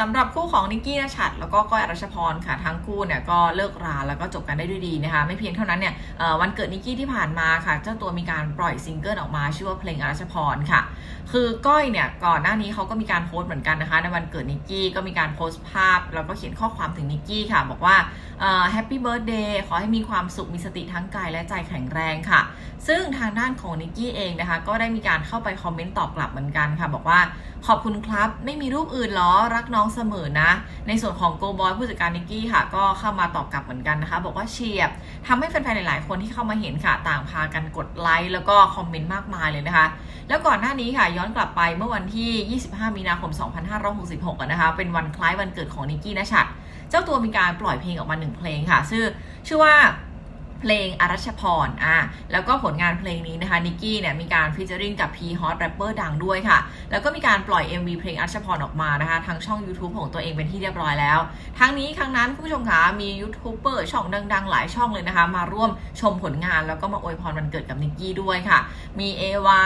สำหรับคู่ของนิกกี้นชัดแล้วก็ก้อยอรัชพรค่ะทั้งคู่เนี่ยก็เลิกราแล้วก็จบกันได้ด้วยดีนะคะ ไม่เพียงเท่านั้นเนี่ยวันเกิดนิกกี้ที่ผ่านมาค่ะ เจ้าตัวมีการปล่อยซิงเกิลออกมาชื่อว่าเพลงอรัชพรค่ะ คือก้อยเนี่ยก่อนหน้านี้เขาก็มีการโพสต์เหมือนกันนะคะ ในวันเกิดนิกกี้ก็มีการโพสต์ภาพ แล้วก็เขียนข้อความถึงนิกกี้ค่ะ บอกว่าแฮปปี้เบิร์ดเดย์ขอให้มีความสุขมีสติทั้งกายและใจแข็งแรงค่ะ ซึ่งทางด้านของนิกกี้เองนะคะ ก็ได้มีการเข้าไปคอมเมนต์ตอบกลับเหมือนกันค่ะ บอกว่าขอบคุณครับไม่มีรูปอื่นหรอรักน้องเสมอนะ ในส่วนของโกบอยผู้จัดการนิกกี้ค่ะ ก็เข้ามาตอบกลับเหมือนกันนะคะ บอกว่าเฉียบทำให้แฟนๆหลายๆคนที่เข้ามาเห็นค่ะ ต่างพากันกดไลค์แล้วก็คอมเมนต์มากมายเลยนะคะ แล้วก่อนหน้านี้ค่ะ ย้อนกลับไปเมื่อวันที่ 25 มีนาคม 2566นะคะ เป็นวันคล้ายวันเกิดของนิกกี้นะชัด เจ้าตัวมีการปล่อยเพลงออกมาหนึ่งเพลงค่ะ ชื่อชื่อว่า เพลงอรัชพรอะแล้วก็ผลงานเพลงนี้นะคะนิกกี้เนี่ยมีการฟีเจอริงกับพีฮอตแรปเปอร์ดังด้วยค่ะ แล้วก็มีการปล่อย MV เพลงอรัชพรออกมานะคะทางช่อง YouTube ของตัวเองเป็นที่เรียบร้อยแล้ว ทั้งนี้ครั้งนั้นคุณผู้ชมคะมียูทูบเบอร์ช่องดัง ๆ หลายช่องเลยนะคะ มาร่วมชมผลงานแล้วก็มาอวยพรวันเกิดกับนิกกี้ด้วยค่ะ มีเอวา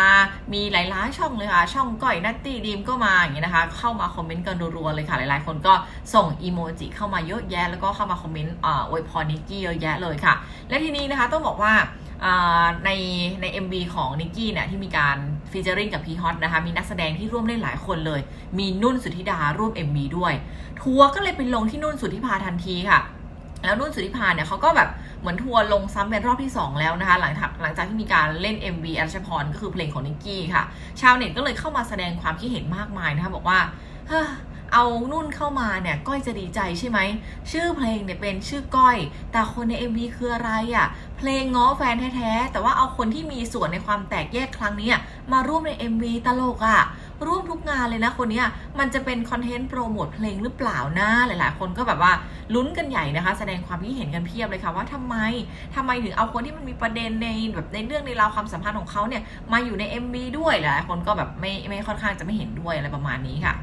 มีหลายๆช่องเลยค่ะ ช่องก้อยนัตตี้ดีมก็มาอย่างเงี้ยนะคะ เข้ามาคอมเมนต์กันรัวๆเลยค่ะ หลายๆ คนก็ส่งอีโมจิเข้ามาเยอะแยะแล้วก็เข้ามาคอมเมนต์อวยพรนิกกี้เยอะแยะเลยค่ะและทีนี้นะคะต้องบอกว่าในใน MV ของนิกกี้เนี่ยที่มีการฟีเจอริงกับพีฮอตนะคะมีนักแสดงที่ร่วมเล่นหลายคนเลย มีนุ่นสุธิดาร่วม MV ด้วย ทัวร์ก็เลยไปลงที่นุ่นสุธิภาทันทีค่ะ แล้วนุ่นสุธิภาเนี่ยเขาก็แบบเหมือนทัวร์ลงซ้ำเป็นรอบที่ 2 แล้วนะคะ หลังจากหลังจากที่มีการเล่น MV อัญชพรก็คือเพลงของนิกกี้ค่ะ ชาวเน็ตก็เลยเข้ามาแสดงความคิดเห็นมากมายนะคะบอกว่าเฮ้อ เอานุ่นเข้ามาเนี่ยก้อยจะดีใจใช่ไหม ชื่อเพลงเนี่ยเป็นชื่อก้อย แต่คนใน MV คืออะไรอะ่ะ เพลงง้อแฟนแท้ๆ แต่ว่าเอาคนที่มีส่วนในความแตกแยกครั้งนี้มาร่วมใน MV ตลกอะ่ะร่วมทุกงานเลยนะคนเนี้ยมันจะเป็นคอนเทนต์โปรโมทเพลงหรือเปล่านะหลายๆ คนก็แบบว่าลุ้นกันใหญ่นะคะ แสดงความคิดเห็นกันเพียบเลยค่ะว่าทำไมทำไมถึงเอาคนที่มันมีประเด็นในแบบในเรื่องในราวความสัมพันธ์ของเขาเนี่ยมาอยู่ใน MV ด้วยหลายๆคนก็แบบไม่ไม่ค่อนข้างจะไม่เห็นด้วยอะไรประมาณนี้ค่ะ